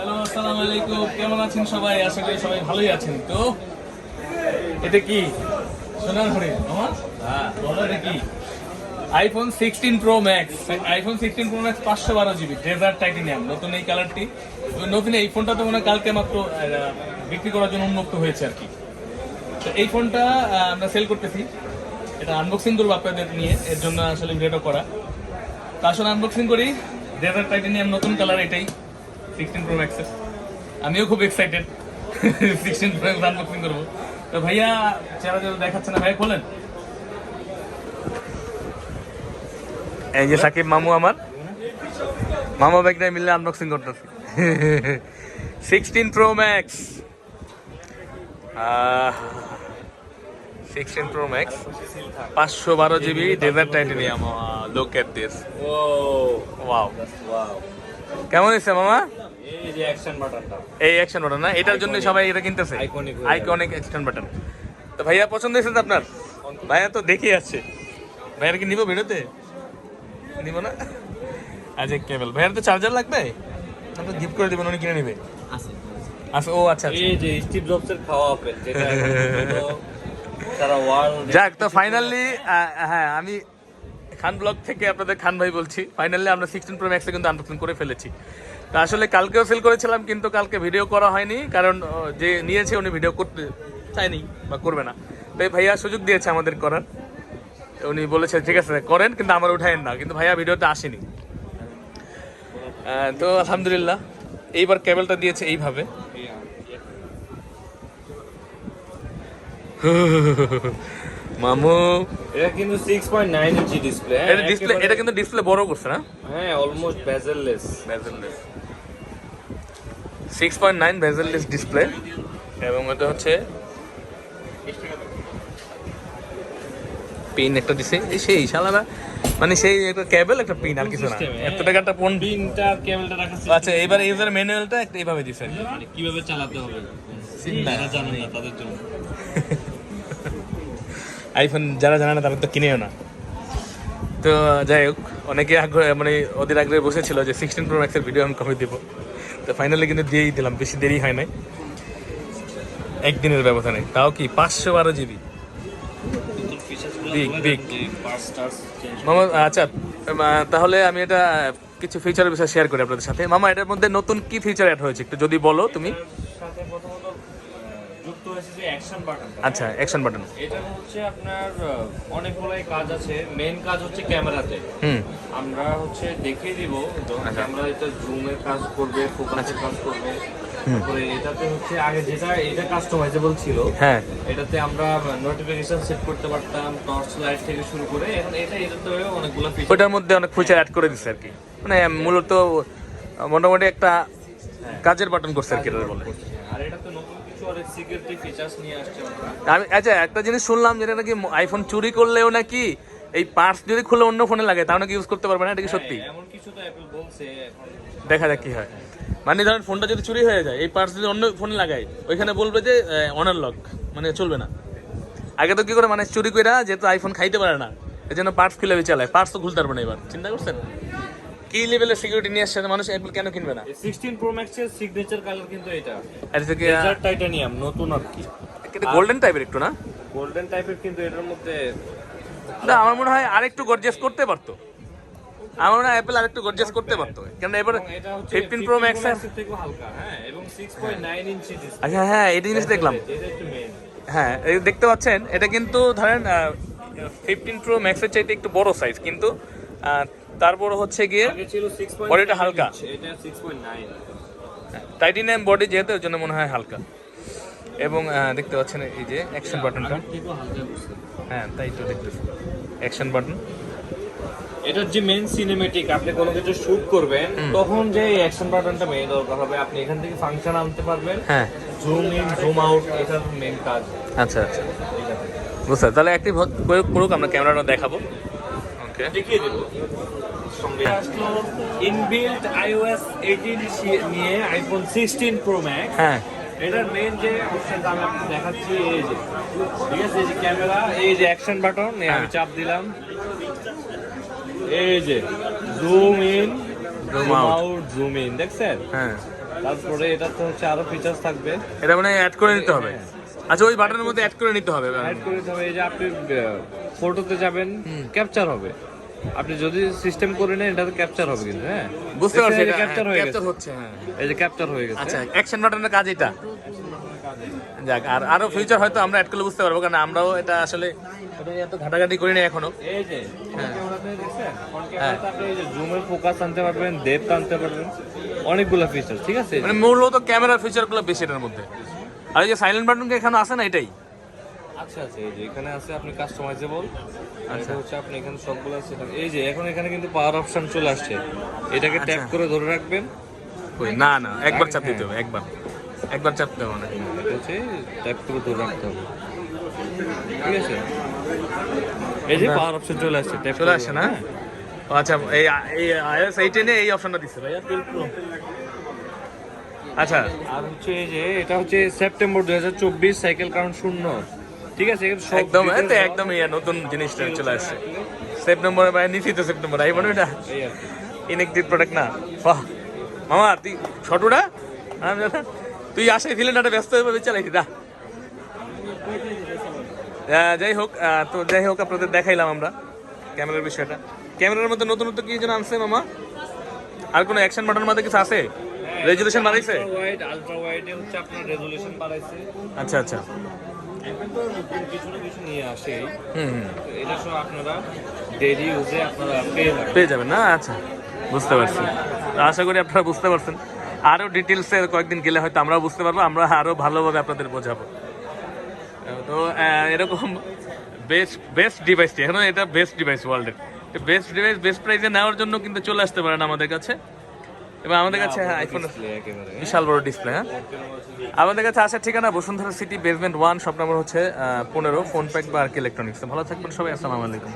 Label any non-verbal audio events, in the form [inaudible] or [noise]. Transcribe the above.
Hello, আসসালামু আলাইকুম। কেমন আছেন সবাই? আশা করি সবাই ভালোই আছেন। তো, এটা কি? সোনার হরিণ আমার? হ্যাঁ এটা কি? IPhone sixteen pro max iPhone sixteen pro max পাঁচশো বারো জিবি। ডেজার্ট টাইটেনিয়াম নতুন এই কালারটি নতুন এই ফোনটা তো মনে হয় কালকে মাত্র বিক্রি করার জন্য উন্মুক্ত হয়েছে আর কি। তো, এই ফোনটা আমরা সেল করতেছি। এটা আনবক্সিং করব আপনাদের নিয়ে। এর জন্য আসলে ভিডিওটা করা। তো আসলে আনবক্সিং করি। ডেজার্ট টাইটেনিয়াম নতুন কালার এটাই। সিক্সটিন প্রো ম্যাক্সের আমিও খুব excited sixteen pro max unboxing করব। তো ভাইয়া চেহারা যেন দেখাচ্ছে না ভাইয়া খোলেন। এই যে সাকিব মামু আমার। মামা ব্যাগটা মিললে আনবক্সিং করতেছি। Sixteen pro max sixteen pro max পাঁচশো বারো GB desert titanium look at this oh wow wow কেমন হয়েছে মামা? এই যে অ্যাকশন বাটনটা এই অ্যাকশন বাটন না? এটার জন্য সবাই এটা কিনতেছে। হয়ে আইকনিক অ্যাকশন বাটন তো ভাইয়া পছন্দ হয়েছে তো আপনার? ভাইয়া তো দেখে আছে। ভাইয়ার কি নিব ভিডিওতে? নিব না? আচ্ছা কেবল ভাইয়ার তো চার্জার লাগবে? আপনি গিফট করে দিবেন উনি কিনে নেবে। আছে। আচ্ছা ও আচ্ছা আচ্ছা। এই যে স্টিভ জবসের খাওয়া আপেল যেটা সারা ওয়ার্ল্ড যাক তো ফাইনালি হ্যাঁ আমি খান ব্লগ থেকে আপনাদের খান ভাই বলছি। ফাইনালি আমরা সিক্সটিন প্রো ম্যাক্সে কিন্তু আনবক্সিং করে ফেলেছি। তো আসলে কালকেও সেল করেছিলাম কিন্তু কালকে ভিডিও করা হয়নি কারণ যে নিয়েছে উনি ভিডিও করতে চায়নি বা করবে না। তাই ভাইয়া সুযোগ দিয়েছে আমাদের করার। উনি বলেছে ঠিক আছে করেন কিন্তু আমার উঠায়েন না। কিন্তু ভাইয়া ভিডিওতে আসেনি। তো আলহামদুলিল্লাহ এইবার কেবলটা দিয়েছে এইভাবে। [laughs] মামু। এটা কিন্তু 6.9 ইঞ্চি ডিসপ্লে এটা ডিসপ্লে এটা কিন্তু ডিসপ্লে বড় করছে না? হ্যাঁ almost bezelless bezelless six point nine bezelless display এবং এটা হচ্ছে পিন একটা দিছে। সেই শালারা মানে সেই একটা কেবল একটা পিন আর কিছু না। হ্যাঁ। এত একটা ফোন পিনটা কেবলটা রাখা আচ্ছা এবার ইউজার ম্যানুয়ালটা একটা এইভাবে দিছে। মানে কীভাবে চালাতে হবে। যারা জানে না তাদের জন্য। [laughs] আইফোন যারা জানে না তারা তো কিনেও না। তো যাই হোক, অনেকে আগ্রহ মানে ওদের আগ্রহে বসেছিল যে সিক্সটিন প্রো ম্যাক্সের ভিডিও আমি কবে দেবো। তো ফাইনালি কিন্তু দিয়েই দিলাম, বেশি দেরি হয় নাই। একদিনের ব্যবধানে। তাও কি পাঁচশো বারো জিবি চেঞ্জ মামা আচ্ছা তাহলে আমি এটা কিছু ফিচারের বিষয়ে শেয়ার করি আপনাদের সাথে। মামা, এটার মধ্যে নতুন কি ফিচার অ্যাড হয়েছে? একটু যদি বলো তুমি। হয়েছে যে অ্যাকশন বাটন আচ্ছা অ্যাকশন বাটন এটা হচ্ছে আপনার অনেকগুলাই কাজ আছে। মেন কাজ হচ্ছে ক্যামেরাতে। হুম। আমরা হচ্ছে দেখিয়ে দিব। যখন আচ্ছা। ক্যামেরা এটা জুমের কাজ করবে ফোকাসের কাজ করবে। তারপরে এটাতে হচ্ছে আগে যেটা এটা কাস্টমাইজেবল ছিল। হ্যাঁ। এটাতে আমরা নোটিফিকেশন সেট করতে পারতাম টর্চ লাইট থেকে শুরু করে। এখন এটা এটাতে অনেকগুলো ফিচার ওটার মধ্যে অনেক ফিচার অ্যাড করে দিচ্ছে আর কি মানে মূলত মোটামুটি একটা কাজের বাটন করছে আর কি বলে। আমি আচ্ছা একটা জিনিস শুনলাম যেটা নাকি আইফোন চুরি করলেও নাকি এই পার্টস যদি খুলে অন্য ফোনে লাগে তাও নাকি ইউজ করতে পারবে না? এটা কি সত্যি? হ্যাঁ, এমন কিছু তো অ্যাপল বলছে দেখা যাক কি হয়। মানে ধরেন ফোনটা যদি চুরি হয়ে যায় এই পার্টস যদি অন্য ফোনে লাগাই ওইখানে বলবে যে অনার লক মানে চলবে না। আগে তো কি করে মানে চুরি করে যেহেতু আইফোন খাইতে পারে না এই জন্য পার্টস খুলে চালায় পার্টস তো খুলতে পারবে না এবার। চিন্তা করছেন? কি লেভেলের সিকিউরিটি নিয়ে আসছে? মানুষ অ্যাপল কেন কিনবে না? সিক্সটিন প্রো ম্যাক্স এর সিগনেচার কালার কিন্তু এটা। আর থেকে টাইটানিয়াম নতুন আর কি। গোল্ডেন টাইপের একটু না? গোল্ডেন টাইপের কিন্তু এটার মধ্যে না আমার মনে হয় আরেকটু গর্জিয়াস করতে পারতো। আমার মনে হয় অ্যাপেল আরেকটু গর্জিয়াস করতে পারতো। কারণ এবার এবং এটা হচ্ছে ফিফটিন প্রো ম্যাক্স এর থেকেও হালকা হ্যাঁ এবং 6.9 ইঞ্চি ডিসপ্লে আচ্ছা হ্যাঁ এই জিনিস দেখলাম। এটা হ্যাঁ এই দেখতে পাচ্ছেন এটা কিন্তু ধরেন ফিফটিন প্রো ম্যাক্সের চাইতে একটু বড় সাইজ কিন্তু তারপর হচ্ছে গিয়ে আগে ছিল 6.9 বডিটা হালকা। এটা 6.9 টাইটেনিয়াম বডি যেহেতু ওর জন্য মনে হয় হালকা। এবং দেখতে পাচ্ছেন এই যে অ্যাকশন বাটনটা হ্যাঁ তাই তো দেখতেছি। অ্যাকশন বাটন এটার যে মেন সিনেমেটিক আপনি কোনো কিছু শুট করবেন তখন যে অ্যাকশন বাটনটা মেন দরকার হবে। আপনি এখান থেকে ফাংশন আনতে পারবেন। হ্যাঁ। জুম ইন জুম আউট এটার মেন কাজ। আচ্ছা আচ্ছা। এটা বুঝতে। তাহলে অ্যাক্টিভ প্রয়োগ করুক আমরা ক্যামেরাটা দেখাবো। দেখিয়ে দেব। সঙ্গে আসলো ইনবিল্ট আইওএস 18 নিয়ে আইফোন 16 প্রো ম্যাক্স হ্যাঁ। এটার মেন যে অপশনটা আমি আপনাকে দেখাচ্ছি এই যে। ঠিক আছে এই যে ক্যামেরা এই যে অ্যাকশন বাটন আমি হ্যাঁ। চাপ দিলাম। এই যে zoom in zoom out zoom in দেখছেন? হ্যাঁ। তারপরে এটাতে হচ্ছে আরও ফিচার্স থাকবে। এটা মানে অ্যাড করে নিতে হবে। আচ্ছা ওই বাটনের মধ্যে অ্যাড করে নিতে হবে। অ্যাড করে দিতে হবে এই যে আপনি ফটোতে যাবেন ক্যাপচার হবে। আপনি যদি সিস্টেম করে নেন এটাতে ক্যাপচার হবে কিন্তু হ্যাঁ? বুঝতে পারছি এটা ক্যাপচার হয়ে গেছে। ক্যাপচার হচ্ছে হ্যাঁ। এই যে ক্যাপচার হয়ে গেছে। আচ্ছা অ্যাকশন বাটনের কাজ এটা? যাক আর আরও ফিউচার হয়তো আমরা অ্যাড করলে বুঝতে পারব কারণ আমরাও এটা আসলে এত ঘাটাঘাটি করি না এখনও। এই যে ফ্রন্ট ক্যামেরাতে দেখছেন ফ্রন্ট ক্যামেরাতে আপনি এই যে জুমের ফোকাস আনতে পারবেন ডেপথ আনতে পারবেন অনেকগুলো ফিচার ঠিক আছে? মানে মূলত ক্যামেরার ফিচারগুলো বেশি এটার মধ্যে। আর এই যে সাইলেন্ট বাটন এখানে আছে না এটাই? আচ্ছা আচ্ছা এই যে এখানে আছে আপনি কাস্টমাইজেবল আচ্ছা। হচ্ছে আপনি এখানে সবগুলো আছে। এই যে এখন এখানে কিন্তু পাওয়ার অপশন চলে আসছে। এটাকে ট্যাপ করে ধরে রাখবেন। ওই না না একবার চাপ দিতে হবে একবার। একবার চাপতে হবে না এটা হচ্ছে ট্যাপ করে ধরে রাখতে হবে। ঠিক আছে? এই যে পাওয়ার অপশন চলে আসছে ট্যাপ চলে আসছে না? আচ্ছা এই এই আইএস এইটেনে এই অপশনটা দিচ্ছে ভাইয়া টুয়েলভ প্রো। আচ্ছা। আর হচ্ছে এই যে এটা হচ্ছে সেপ্টেম্বর দুই হাজার চব্বিশ সাইকেল কাউন্ট শূন্য। ঠিক আছে একদম একদম ইয়া নতুন জিনিসটা চলে আসছে। সেপ্টেম্বরে ভাই নিচি তো সেপ্টেম্বর এই মনে এটা ইনেকটিভ প্রোডাক্ট না? বাহ। মামা তুই ছোটটা তুই আসে ফিলেনটা ব্যস্ত হয়ে চালাইছি দা যাই হোক তো যাই হোক আপনাদের দেখাইলাম আমরা ক্যামেরার বিষয়টা। ক্যামেরার মধ্যে নতুন নতুন কি যেন আনছে মামা? আর কোনো অ্যাকশন বাটন মধ্যে কিছু আছে? রেজুলেশন বাড়াইছে আলট্রা ওয়াইড হচ্ছে আপনার রেজুলেশন বাড়াইছে আচ্ছা আচ্ছা। এখন তো নতুন কিছু না কিছু নিয়ে আসে। হুম হুম। তো এটা সব আপনারা ডেইলি ইউজে আপনারা পেয়ে যাবেন। পেয়ে যাবেন। না আচ্ছা বুঝতে পারছি। আশা করি আপনারা বুঝতে পারছেন। আরও ডিটেলসে কয়েকদিন গেলে হয়তো আমরাও বুঝতে পারব আমরা আরও ভালোভাবে আপনাদের বোঝাবো। তো এরকম বেস্ট বেস্ট ডিভাইসটি এখন এটা বেস্ট ডিভাইস ওয়ার্ল্ডের বেস্ট ডিভাইস বেস্ট প্রাইসে নেওয়ার জন্য কিন্তু চলে আসতে পারেন আমাদের কাছে। এবং আমাদের কাছে হ্যাঁ আইফোন বিশাল বড় ডিসপ্লে হ্যাঁ। আমাদের কাছে আসার ঠিকানা Bashundhara city basement one shop নম্বর হচ্ছে পনেরো ফোন প্যাক বা আর কি ইলেকট্রনিক্স ভালো থাকবেন সবাই আসসালামু আলাইকুম।